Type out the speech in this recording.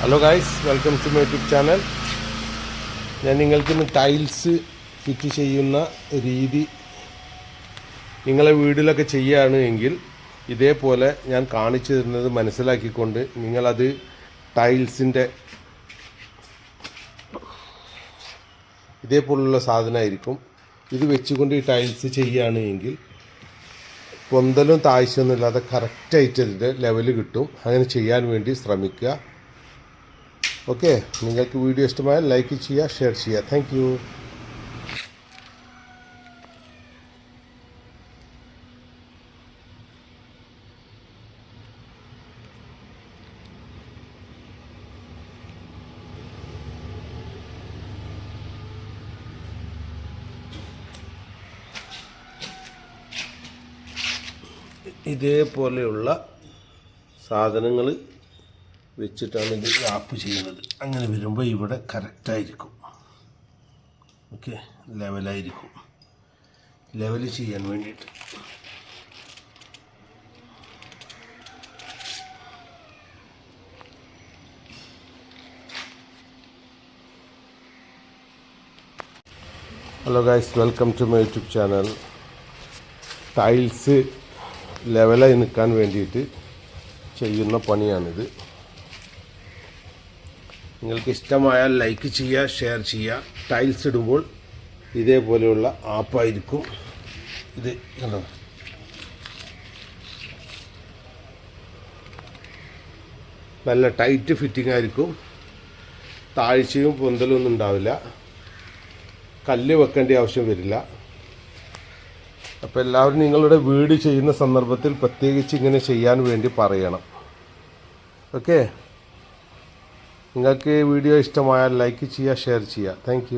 Hello guys welcome to my YouTube channel ഞാൻ നിങ്ങൾക്കിന്ന് tiles fit ചെയ്യുന്ന രീതി നിങ്ങളെ വീട്ടിലൊക്കെ ചെയ്യുകയാണ് എങ്കിൽ ഇതേപോലെ ഞാൻ കാണിച്ചു തരുന്നത് മനസ്സിലാക്കിക്കൊണ്ട് നിങ്ങളത് ടൈൽസിന്റെ ഇതേപോലുള്ള സാധനമായിരിക്കും. ഇത് വെച്ചുകൊണ്ട് ഈ ടൈൽസ് ചെയ്യുകയാണ് എങ്കിൽ പൊന്തലും താഴ്ചയൊന്നും ഇല്ലാതെ കറക്റ്റായിട്ട് ഇതിന്റെ ലെവൽ കിട്ടും. അങ്ങനെ ചെയ്യാൻ വേണ്ടി ശ്രമിക്കുക. ഓക്കെ നിങ്ങൾക്ക് വീഡിയോ ഇഷ്ടമായാൽ ലൈക്ക് ചെയ്യുക ഷെയർ ചെയ്യുക. താങ്ക് ഇതേപോലെയുള്ള സാധനങ്ങൾ വെച്ചിട്ടാണ് ഇത് ആപ്പ് ചെയ്യുന്നത്. അങ്ങനെ വരുമ്പോൾ ഇവിടെ കറക്റ്റായിരിക്കും ഓക്കെ ലെവലായിരിക്കും ലെവൽ ചെയ്യാൻ വേണ്ടിയിട്ട്. Hello guys welcome to my YouTube channel tiles ലെവലായി നിൽക്കാൻ വേണ്ടിയിട്ട് ചെയ്യുന്ന പണിയാണിത്. നിങ്ങൾക്ക് ഇഷ്ടമായാൽ ലൈക്ക് ചെയ്യുക ഷെയർ ചെയ്യുക. ടൈൽസ് ഇടുമ്പോൾ ഇതേപോലെയുള്ള ആപ്പായിരിക്കും ഇത് കണ്ടോ? നല്ല ടൈറ്റ് ഫിറ്റിംഗ് ആയിരിക്കും. താഴ്ചയും പൊന്തലും ഒന്നും ഉണ്ടാവില്ല. കല്ല് വെക്കേണ്ട ആവശ്യം വരില്ല. അപ്പോൾ എല്ലാവരും നിങ്ങളുടെ വീട് ചെയ്യുന്ന സന്ദർഭത്തിൽ പ്രത്യേകിച്ച് ഇങ്ങനെ ചെയ്യാൻ വേണ്ടി പറയണം. ഓക്കെ നിങ്ങൾക്ക് വീഡിയോ ഇഷ്ടമായാൽ ലൈക്ക് ചെയ്യുക ഷെയർ ചെയ്യുക. താങ്ക്